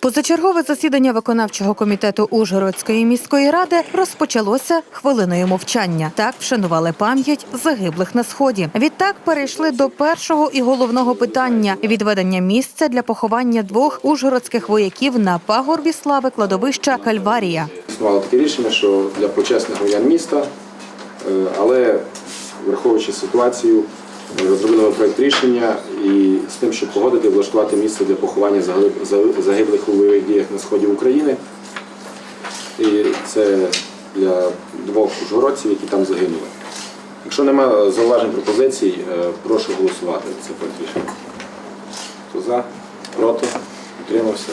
Позачергове засідання виконавчого комітету Ужгородської міської ради розпочалося хвилиною мовчання. Так вшанували пам'ять загиблих на сході. Відтак перейшли до першого і головного питання відведення місця для поховання двох ужгородських вояків на пагорбі слави кладовища Кальварія. Існувало таке рішення, що для почесних воян міста, е, але враховуючи ситуацію, розробили ми проєкт рішення і з тим, щоб погодити влаштувати місце для поховання загиблих у бойових діях на сході України. І це для двох ужгородців, які там загинули. Якщо немає зауважень пропозицій, е, прошу голосувати це проєкт рішення. Хто за, проти, утримався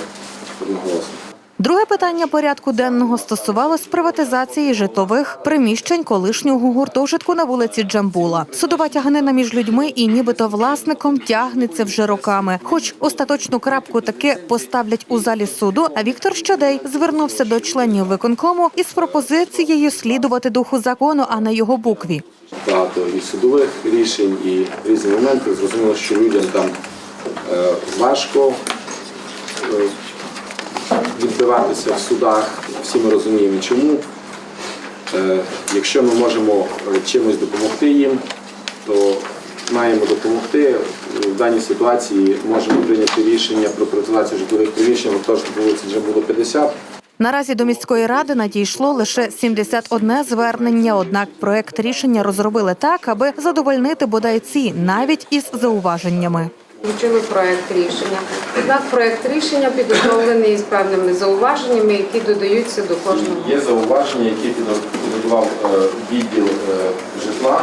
одноголосно. Друге питання порядку денного стосувалось приватизації житлових приміщень колишнього гуртожитку на вулиці Джамбула. Судова тяганина між людьми і нібито власником тягнеться вже роками. Хоч остаточну крапку таки поставлять у залі суду. А Віктор Щадей звернувся до членів виконкому із пропозицією слідувати духу закону, а не його букві. багато і судових рішень, і різні моменти. Зрозуміло, що людям там е, важко е, відбиватися в судах. Всі ми розуміємо, чому. Е, Якщо ми можемо е, чимось допомогти їм, то маємо допомогти. В даній ситуації можемо прийняти рішення про приватизацію житлових приміщень, тож вулиці вже було 50. Наразі до міської ради надійшло лише 71 звернення. Однак проект рішення розробили так, аби задовольнити бодай ці, навіть із зауваженнями. Включили проект рішення. Однак проект рішення підготовлений з певними зауваженнями, які додаються до кожного. Є зауваження, які підготував е, відділ е, житла.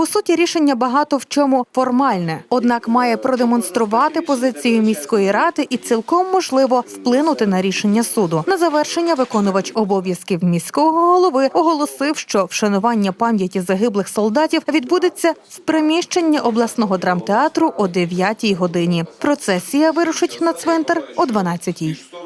По суті, рішення багато в чому формальне, однак має продемонструвати позицію міської ради і цілком можливо вплинути на рішення суду. На завершення виконувач обов'язків міського голови оголосив, що вшанування пам'яті загиблих солдатів відбудеться в приміщенні обласного драмтеатру о 9 годині. Процесія вирушить на цвинтар о 12-й.